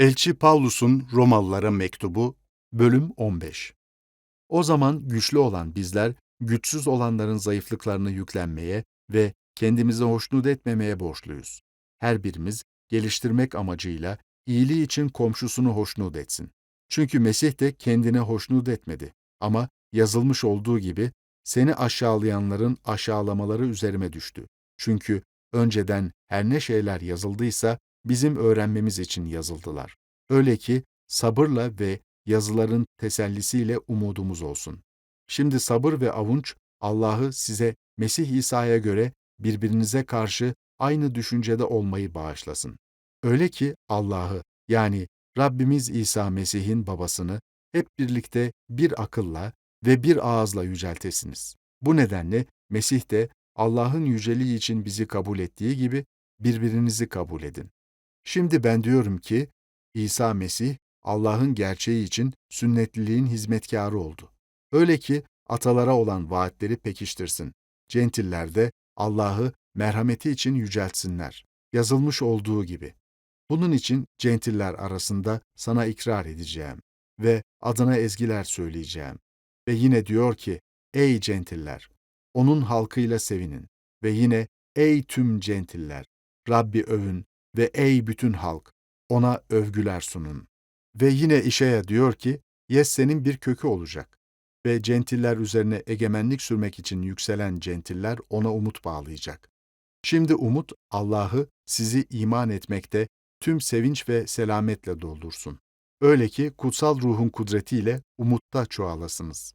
Elçi Pavlus'un Romalılara mektubu, bölüm 15. O zaman güçlü olan bizler, güçsüz olanların zayıflıklarını yüklenmeye ve kendimizi hoşnut etmemeye borçluyuz. Her birimiz geliştirmek amacıyla iyiliği için komşusunu hoşnut etsin. Çünkü Mesih de kendini hoşnut etmedi. Ama yazılmış olduğu gibi, seni aşağılayanların aşağılamaları üzerime düştü. Çünkü önceden her ne şeyler yazıldıysa, bizim öğrenmemiz için yazıldılar. Öyle ki sabırla ve yazıların tesellisiyle umudumuz olsun. Şimdi sabır ve avunç Allah'ı size Mesih İsa'ya göre birbirinize karşı aynı düşüncede olmayı bağışlasın. Öyle ki Allah'ı yani Rabbimiz İsa Mesih'in babasını hep birlikte bir akılla ve bir ağızla yüceltesiniz. Bu nedenle Mesih de Allah'ın yüceliği için bizi kabul ettiği gibi birbirinizi kabul edin. Şimdi ben diyorum ki İsa Mesih Allah'ın gerçeği için sünnetliliğin hizmetkarı oldu. Öyle ki atalara olan vaatleri pekiştirsin. Centiller de Allah'ı merhameti için yüceltsinler. Yazılmış olduğu gibi. Bunun için centiller arasında sana ikrar edeceğim ve adına ezgiler söyleyeceğim. Ve yine diyor ki, ey centiller, onun halkıyla sevinin. Ve yine, ey tüm centiller, Rabbi övün ve ey bütün halk, ona övgüler sunun. Ve yine İşe'ye diyor ki, Yesse'nin bir kökü olacak. Ve centiller üzerine egemenlik sürmek için yükselen centiller ona umut bağlayacak. Şimdi umut Allah'ı sizi iman etmekte tüm sevinç ve selametle doldursun. Öyle ki kutsal ruhun kudretiyle umutta çoğalasınız.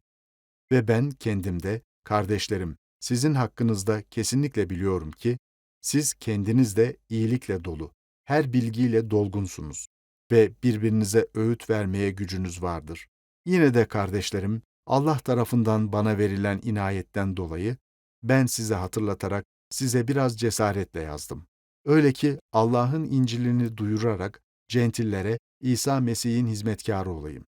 Ve ben kendimde, kardeşlerim, sizin hakkınızda kesinlikle biliyorum ki, siz kendiniz de iyilikle dolu, her bilgiyle dolgunsunuz ve birbirinize öğüt vermeye gücünüz vardır. Yine de kardeşlerim, Allah tarafından bana verilen inayetten dolayı ben size hatırlatarak size biraz cesaretle yazdım. Öyle ki Allah'ın İncil'ini duyurarak centillere İsa Mesih'in hizmetkarı olayım.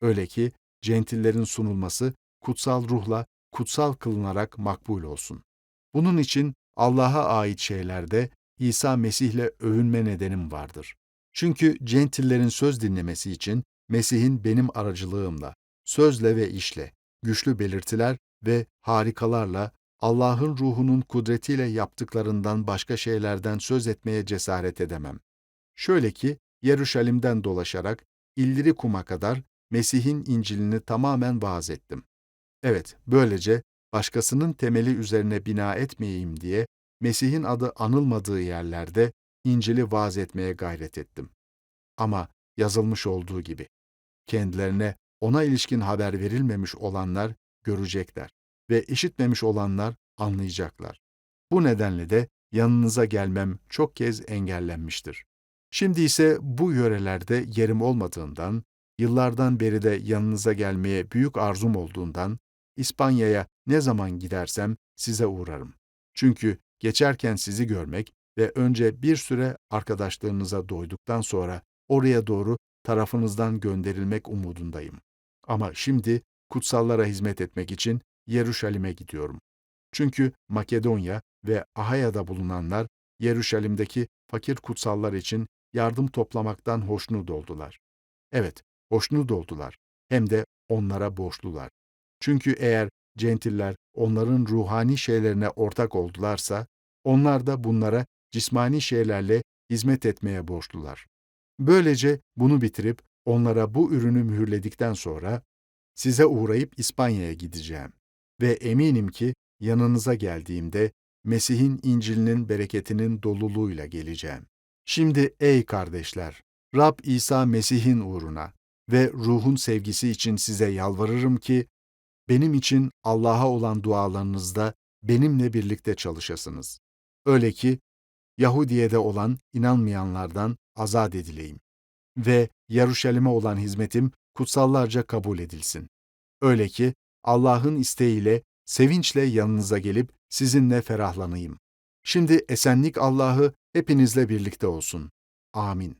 Öyle ki centillerin sunulması kutsal ruhla kutsal kılınarak makbul olsun. Bunun için Allah'a ait şeylerde İsa Mesih'le övünme nedenim vardır. Çünkü centillerin söz dinlemesi için Mesih'in benim aracılığımla, sözle ve işle, güçlü belirtiler ve harikalarla Allah'ın ruhunun kudretiyle yaptıklarından başka şeylerden söz etmeye cesaret edemem. Şöyle ki, Yeruşalim'den dolaşarak İllirikum'a kadar Mesih'in İncil'ini tamamen vaaz ettim. Evet, böylece başkasının temeli üzerine bina etmeyeyim diye Mesih'in adı anılmadığı yerlerde İncil'i vaaz etmeye gayret ettim. Ama yazılmış olduğu gibi, kendilerine ona ilişkin haber verilmemiş olanlar görecekler ve işitmemiş olanlar anlayacaklar. Bu nedenle de yanınıza gelmem çok kez engellenmiştir. Şimdi ise bu yörelerde yerim olmadığından, yıllardan beri de yanınıza gelmeye büyük arzum olduğundan, İspanya'ya ne zaman gidersem size uğrarım. Çünkü geçerken sizi görmek ve önce bir süre arkadaşlığınıza doyduktan sonra oraya doğru tarafınızdan gönderilmek umudundayım. Ama şimdi kutsallara hizmet etmek için Yeruşalim'e gidiyorum. Çünkü Makedonya ve Ahaya'da bulunanlar Yeruşalim'deki fakir kutsallar için yardım toplamaktan hoşnut oldular. Evet, hoşnut oldular. Hem de onlara borçlular. Çünkü eğer centiller onların ruhani şeylerine ortak oldularsa, onlar da bunlara cismani şeylerle hizmet etmeye borçlular. Böylece bunu bitirip onlara bu ürünü mühürledikten sonra size uğrayıp İspanya'ya gideceğim ve eminim ki yanınıza geldiğimde Mesih'in İncil'inin bereketinin doluluğuyla geleceğim. Şimdi ey kardeşler, Rab İsa Mesih'in uğruna ve ruhun sevgisi için size yalvarırım ki benim için Allah'a olan dualarınızda benimle birlikte çalışasınız. Öyle ki Yahudiye'de olan inanmayanlardan azat edileyim ve Yaruşalim'e olan hizmetim kutsallarca kabul edilsin. Öyle ki Allah'ın isteğiyle sevinçle yanınıza gelip sizinle ferahlanayım. Şimdi esenlik Allah'ı hepinizle birlikte olsun. Amin.